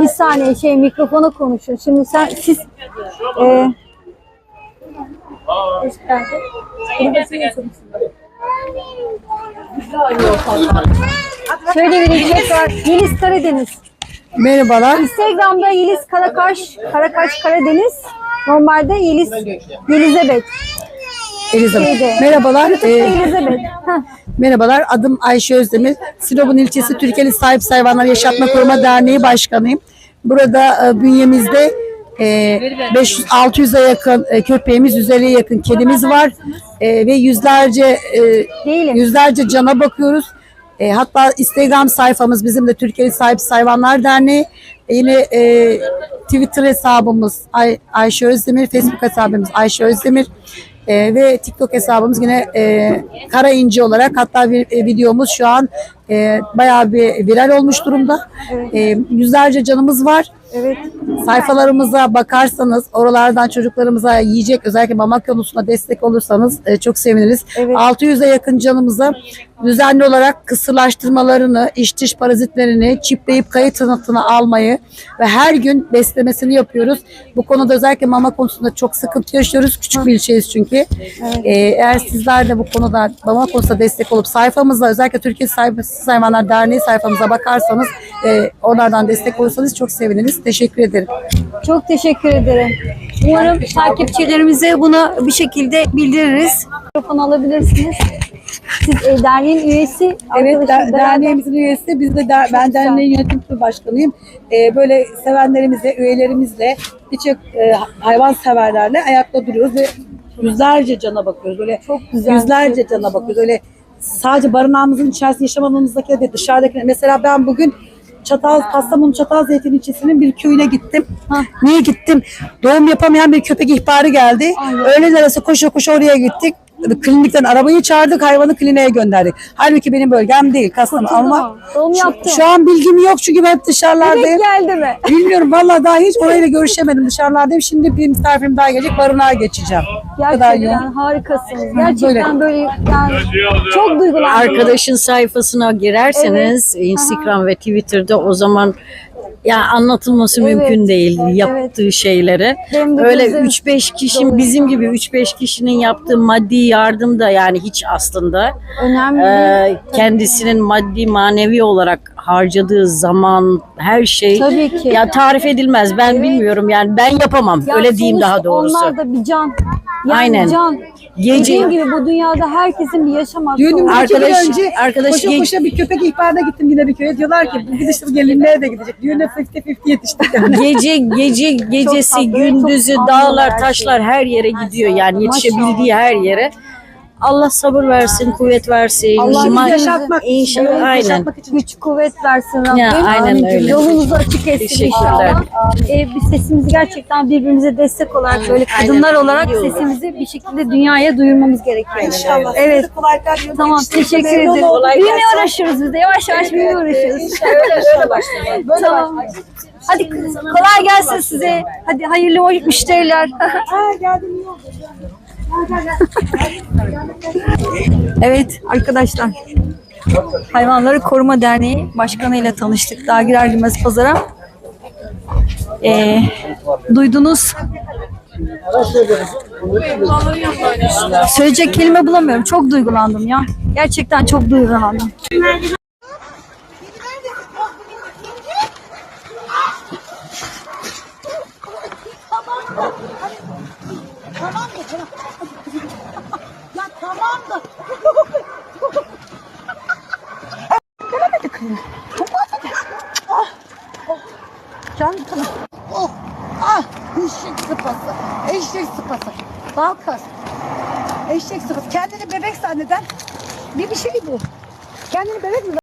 Bir saniye şey mikrofona konuşun. Şimdi sen siz e, şöyle bir tekrar Yeliz Karadeniz. Merhabalar. Instagram'da Yeliz Karakaş, Karakaş Karadeniz. Normalde Yeliz Yelizabeth. Elizabeth. Şeyde. Merhabalar. Ee. Heh. merhabalar. Adım Ayşe Özdemir. Sinop'un ilçesi Türkiye'li Sahip Hayvanlar Yaşatma Koruma Derneği Başkanıyım. Burada e, bünyemizde e, 500-600'e yakın e, köpeğimiz, 150'ye yakın kedimiz var. E, ve yüzlerce e, yüzlerce cana bakıyoruz. E, hatta Instagram sayfamız bizim de Türkiye'li Sahip Hayvanlar Derneği. E, yine e, Twitter hesabımız Ay, Ayşe Özdemir, Facebook hesabımız Ayşe Özdemir. E, ve TikTok hesabımız yine e, Kara İnci olarak hatta bir e, videomuz şu an e, bayağı bir viral olmuş durumda. E, yüzlerce canımız var. Evet. Sayfalarımıza bakarsanız oralardan çocuklarımıza yiyecek özellikle mama konusunda destek olursanız e, çok seviniriz. Evet. 600'e yakın canımıza düzenli olarak kısırlaştırmalarını, iç dış parazitlerini çipleyip kayıt tanıtını almayı ve her gün beslemesini yapıyoruz. Bu konuda özellikle mama konusunda çok sıkıntı yaşıyoruz. Küçük bir ilçeyiz çünkü. E, eğer sizler de bu konuda mama konusunda destek olup sayfamıza özellikle Türkiye Sahipsiz Hayvanlar Derneği sayfamıza bakarsanız e, oralardan destek olursanız çok seviniriz. Teşekkür ederim. Çok teşekkür ederim. Umarım takipçilerimize bunu bir şekilde bildiririz. Mikrofon alabilirsiniz. Siz e, derneğin üyesi. Evet, der- derneğimizin üyesi. Biz de der- ben derneğin yönetim kurulu başkanıyım. Ee, böyle sevenlerimizle, üyelerimizle, birçok e, hayvan severlerle ayakta duruyoruz ve yüzlerce cana bakıyoruz. Böyle Çok güzel yüzlerce cana bakıyoruz. Öyle sadece barınağımızın içerisinde yaşamamızdaki de dışarıdaki. Mesela ben bugün Çatal, Kastamonu Çatalzeytin ilçesinin bir köyüne gittim. Hah. Niye gittim? Doğum yapamayan bir köpek ihbarı geldi. Aynen. Öğlen arası koşa koşa oraya gittik. Klinikten arabayı çağırdık, hayvanı kliniğe gönderdik. Halbuki benim bölgem değil Kastamonu ama Doğum şu, yaptım. şu an bilgim yok çünkü ben dışarılardayım. Bebek geldi mi? Bilmiyorum vallahi daha hiç orayla görüşemedim dışarılardayım. Şimdi bir misafirim daha gelecek barınağa geçeceğim. Gerçekten harikasınız. Gerçekten böyle yani çok duygulandım. Arkadaşın sayfasına girerseniz Instagram ve Twitter'da o zaman ya anlatılması Evet, mümkün değil yaptığı şeyleri. Hem de Öyle bizim- 3-5 kişinin bizim gibi 3-5 kişinin yaptığı maddi yardım da yani hiç aslında Önemli. e, kendisinin maddi manevi olarak harcadığı zaman her şey Tabii ki. ya tarif edilmez. Ben bilmiyorum yani ben yapamam. Ya Öyle diyeyim daha doğrusu. Onlar da bir can. Yani Aynen. can. Gece- Dediğim gibi bu dünyada herkesin bir yaşam hakkı Düğünümüzün var. iki gün Arkadaş- önce arkadaş koşa geç- koşa bir köpek ihbarına gittim yine bir köye. Diyorlar ki bu gidişte bu gelinliğe de gidecek. Düğüne 50-50 yetiştik. Yani. gece gece gecesi tatlı, gündüzü dağlar her taşlar her yere gidiyor yani yetişebildiği her yere. Allah sabır versin, kuvvet versin. Allah İman- yaşatmak için, İnşallah evet, aynen. yaşatmak için. Güç kuvvet versin Rabbim. Ya, aynen öyle. Yolunuzu açık etsin Teşekkürler. inşallah. Ee, biz sesimizi gerçekten birbirimize destek olarak böyle kadınlar olarak İyi olur. sesimizi bir şekilde dünyaya duyurmamız gerekiyor. İnşallah. Evet. Size kolaylıklar diliyorum. Tamam teşekkür Memnun ederim. oldum. Büyümeye uğraşıyoruz biz de. Yavaş yavaş büyümeye uğraşıyoruz. Tamam. Hadi kolay gelsin size. Hadi hayırlı müşteriler. Ha, geldim iyi oldu. Evet arkadaşlar. Hayvanları Koruma Derneği Başkanı ile tanıştık. Daha girer girmez pazara. Ee, duydunuz. Söyleyecek kelime bulamıyorum. Çok duygulandım ya. Gerçekten çok duygulandım. Tamam tamam. Ya tamam da. Gelemedik. Topladı. Ah. Oh. Can tamam. Oh. Ah. Eşek sıpası. Eşek sıpası. Balkas. Eşek sıpası. Kendini bebek zanneden bir bir şey bu. Kendini bebek mi